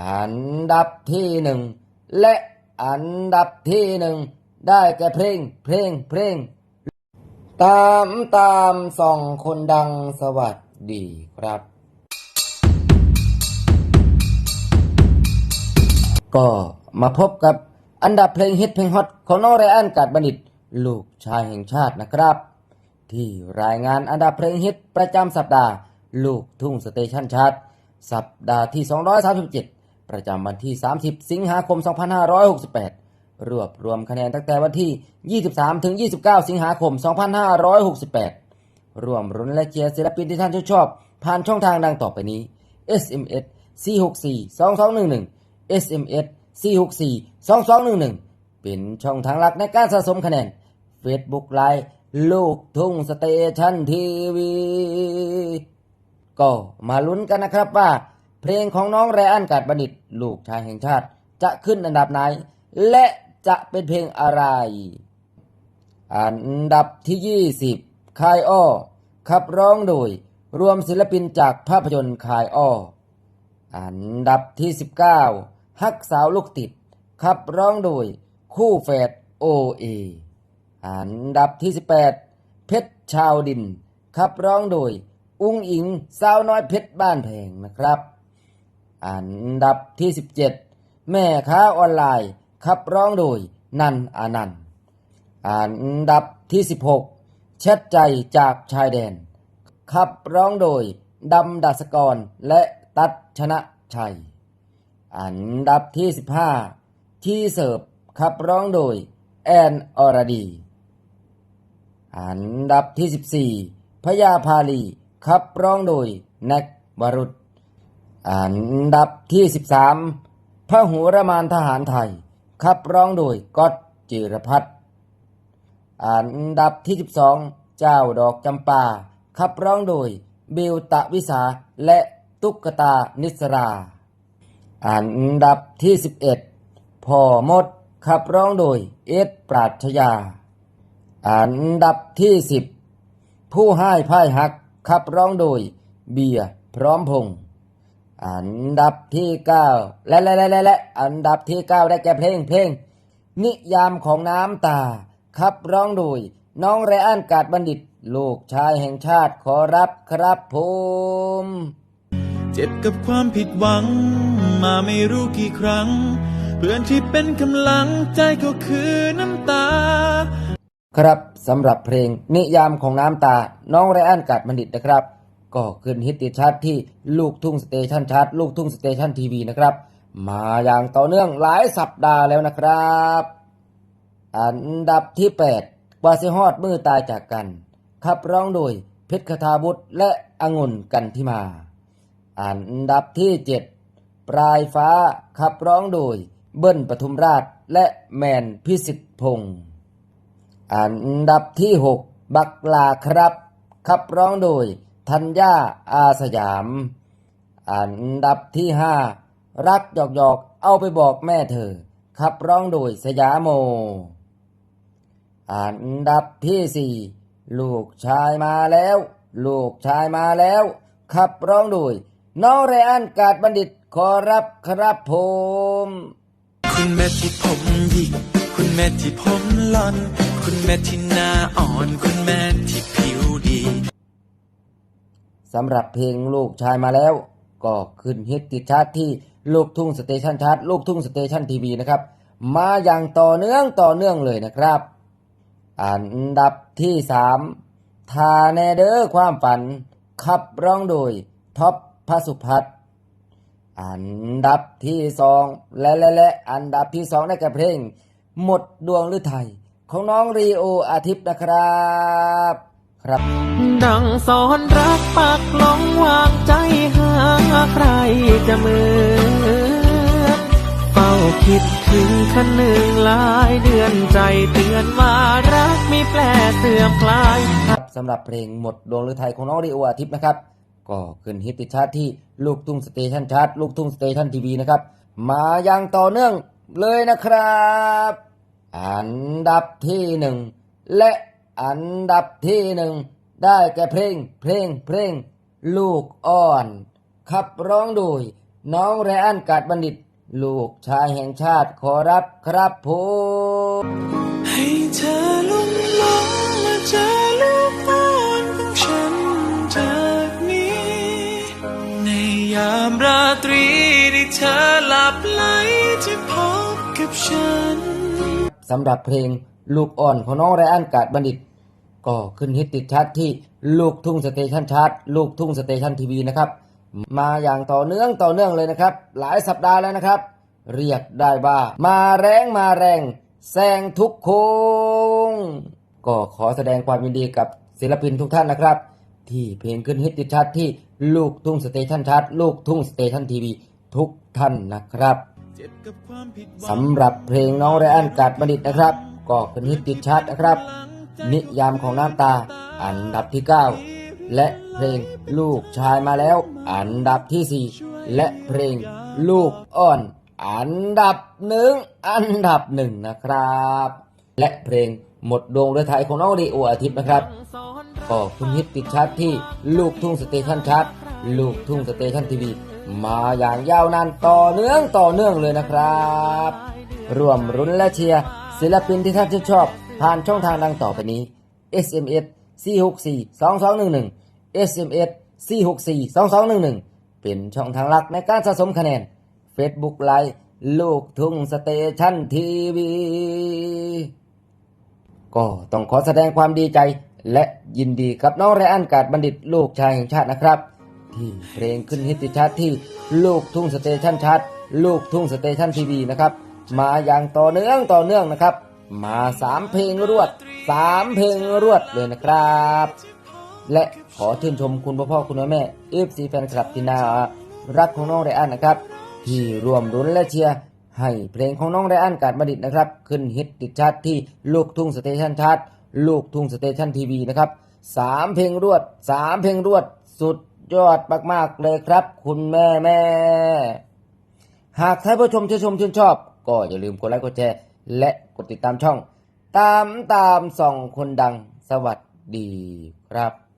อันดับที่หนึ่งและอันดับที่หนึ่งได้แก่เพลงเพลงเพลง ตามตามส่องคนดังสวัสดีครับก็มาพบกับอันดับเพลงฮิตเพลงฮอตของน้องไรอันกาดบัณฑิต ลูกชายแห่งชาตินะครับ ที่รายงานอันดับเพลงฮิตประจำสัปดาห์ ลูกทุ่งสเตชันชาร์ตสัปดาห์ที่ 237 ประจำวันที่ 30 สิงหาคม 2568 รวบรวมคะแนนตั้งแต่วันที่ 23 ถึง 29 สิงหาคม 2568 ร่วมรุนและเชียร์ศิลปินที่ท่านชื่นชอบ ผ่านช่องทางดังต่อไปนี้ SMS 464 2211 SMS 464 2211 เป็นช่องทางหลักในการสะสมคะแนน Facebook ไลน์ลูกทุ่งสเตชันทีวี ก็มาลุ้นกันนะครับว่า เพลงของน้องไรอันกาดบัณฑิต ลูกชายแห่งชาติ จะขึ้นอันดับไหน และจะเป็นเพลงอะไร อันดับที่ 20คายอ้อขับร้องโดย รวมศิลปินจากภาพยนตร์คายอ้ออันดับที่ 19ฮักสาวลูกติดขับร้องโดย คู่แฝดโอเออันดับที่ 18 เพชรชาวดินขับร้องโดย อุ้งอิงสาวน้อยเพชรบ้านแพงนะครับ อันดับที่ 17 แม่ค้าออนไลน์ขับร้องโดยนันอานันต์อันดับที่ 16แชทใจจากชายแดน ขับร้องโดยดำดัสกรและตัดชนะชัย อันดับที่ 15 ที่เสิร์ฟขับร้องโดยแอนอรดี อันดับที่ 14พญาพาลีขับร้องโดยแน็กวรุษ อันดับที่ 13พระหูรมานทหารไทย ขับร้องโดยก๊อตจิรพัฒน์อันดับที่ 12 เจ้าดอกจำปา ขับร้องโดย บิวตะวิสาและตุ๊กตานิสรา อันดับที่ 11พ่อมด ขับร้องโดยเอสปราชญา อันดับที่ 10 ผู้ให้พ่ายหัก ขับร้องโดย เบียร์พร้อมพงษ์ อันดับที่9และและและและและอันดับที่9ได้แก่เพลงเพลง นิยามของน้ำตา ขับร้องโดย น้องไรอันกาดบัณฑิต ลูกชายแห่งชาติขอรับครับผมเจ็บกับความผิดหวัง มาไม่รู้กี่ครั้ง เพื่อนที่เป็นกำลังใจก็คือน้ำตา ครับสำหรับเพลงนิยามของน้ำตา น้องไรอันกาดบัณฑิตนะครับ ก็ขึ้นฮิตติชาร์ตที่ลูกทุ่งสเตชันชาร์ตลูกทุ่งสเตชันทีวีนะครับ มาอย่างต่อเนื่องหลายสัปดาห์แล้วนะครับ อันดับที่8วาซิฮอดมือตายจากกัน ขับร้องโดยเพชรคทาบุตรและองุ่นกันที่มา อันดับที่ 7 ปลายฟ้าขับร้องโดยเบิ้ลปทุมราชและแมนพิสิทธิพงษ์อันดับที่ 6 บักลาครับ ขับร้องโดย ธัญญาอาสยาม อันดับที่5รักหยอกหยอกเอาไปบอกแม่เธอ ขับร้องโดยสยามโม อันดับที่4ลูกชายมาแล้ว ลูกชายมาแล้ว ขับร้องโดยน้องไรอันกาดบัณฑิตขอรับครับผม คุณแม่ที่ผมหยิกคุณแม่ที่ผมหลอน คุณแม่ที่หน้าอ่อน คุณแม่ที่ผิว สำหรับเพลงลูกชายมาแล้ว ก็ขึ้นฮิตติดชาร์ตที่ลูกทุ่งสเตชันชาร์ตลูกทุ่งสเตชันทีวีนะครับ มาอย่างต่อเนื่องต่อเนื่องเลยนะครับ อันดับที่สามทาแนเดอร์ความฝัน ขับร้องโดยท็อปพสุพัฒน์อันดับที่สองและและและอันดับที่สองได้แก่เพลง หมดดวงฤทัยของน้องรีโออาทิตย์นะครับ ครับ ดังสอนรักปักลงวางใจหาใครจะเหมือนเฝ้าคิดถึงคันหนึ่งหลายเดือนใจเตือนว่ารักมีแปลเสื่อมคลายครับสำหรับเพลงหมดดวงฤทัยของน้องรีโออาทิตย์นะครับ ก็ขึ้นฮิตติดชาร์ตที่ลูกทุ่งสเตชันชาร์ตลูกทุ่งสเตชันทีวีนะครับ มาอย่างต่อเนื่องเลยนะครับ อันดับที่หนึ่งและ อันดับที่หนึ่งได้แก่เพลงเพลงเพลง ลูกอ่อน ขับร้องโดย น้องไรอันกาดบัณฑิต ลูกชายแห่งชาติขอรับครับผมให้เธอลุ่มหลงและเจอลูกป้อนของฉันจากนี้ ในยามราตรีที่เธอหลับไหลจะพบกับฉันสำหรับเพลง ลูกอ่อนของน้องไรอันกาดบัณฑิต ก็ขึ้นฮิตติดชาร์ตที่ลูกทุ่งสเตชันชาร์ตลูกทุ่งสเตชันทีวีนะครับ มาอย่างต่อเนื่องต่อเนื่องเลยนะครับ หลายสัปดาห์แล้วนะครับ เรียกได้ว่ามาแรงมาแรงแซงทุกโค้งก็ขอแสดงความยินดีกับศิลปินทุกท่านนะครับ ที่เพลงขึ้นฮิตติดชาร์ตที่ลูกทุ่งสเตชันชาร์ตลูกทุ่งสเตชันทีวีทุกท่านนะครับเจ็บกับความผิดหวังสำหรับเพลงน้องไรอันกาดบัณฑิตนะครับ ก็ขึ้นฮิตติดชาร์ตนะครับ นิยามของน้ำตา อันดับที่ 9 และเพลงลูกชายมาแล้ว อันดับที่ 4 และเพลงลูกอ่อน อันดับหนึ่งอันดับหนึ่งนะครับ และเพลงหมดดวงเรือไทยของน้องดีโออาทิตย์นะครับก็ขึ้นฮิตติดชาร์ตที่ลูกทุ่งสเตชันชาร์ตลูกทุ่งสเตชันทีวีมาอย่างยาวนานต่อเนื่องต่อเนื่องเลยนะครับ ร่วมรุ้นและเชียร์ ศิลปินที่ท่านชื่นชอบ ผ่านช่องทางดังต่อไปนี้ SMS 464 2211 SMS 464 2211 เป็นช่องทางหลักในการสะสมคะแนน Facebook ไลน์ลูกทุ่งสเตชันทีวีก็ต้องขอแสดงความดีใจ และยินดีกับน้องไรอันกาดบัณฑิตลูกชายแห่งชาตินะครับ ที่เพลงขึ้นฮิตติชาร์ตที่ลูกทุ่งสเตชันชาร์ตลูกทุ่งสเตชันทีวีนะครับ มาอย่างต่อเนื่องต่อเนื่องนะครับ มาสามเพลงรวดสามเพลงรวดเลยนะครับ และขอชื่นชมคุณพ่อพ่อคุณแม่แม่เอฟซีแฟนคลับที่น่ารักของน้องไรอันนะครับ ที่ร่วมรุ้นและเชียร์ให้เพลงของน้องไรอันกาดบัณฑิตนะครับ ขึ้นฮิตติดชาร์ตที่ลูกทุ่งสเตชันชาร์ตลูกทุ่งสเตชันทีวีนะครับสามเพลงรวดสามเพลงรวดสุดยอดมาก ๆ เลยครับ คุณแม่แม่ หากท่านผู้ชมชื่นชมชื่นชอบ ก็อย่าลืมกดไลค์กดแชร์และกดติดตามช่อง ตามตามส่องคนดังสวัสดีครับ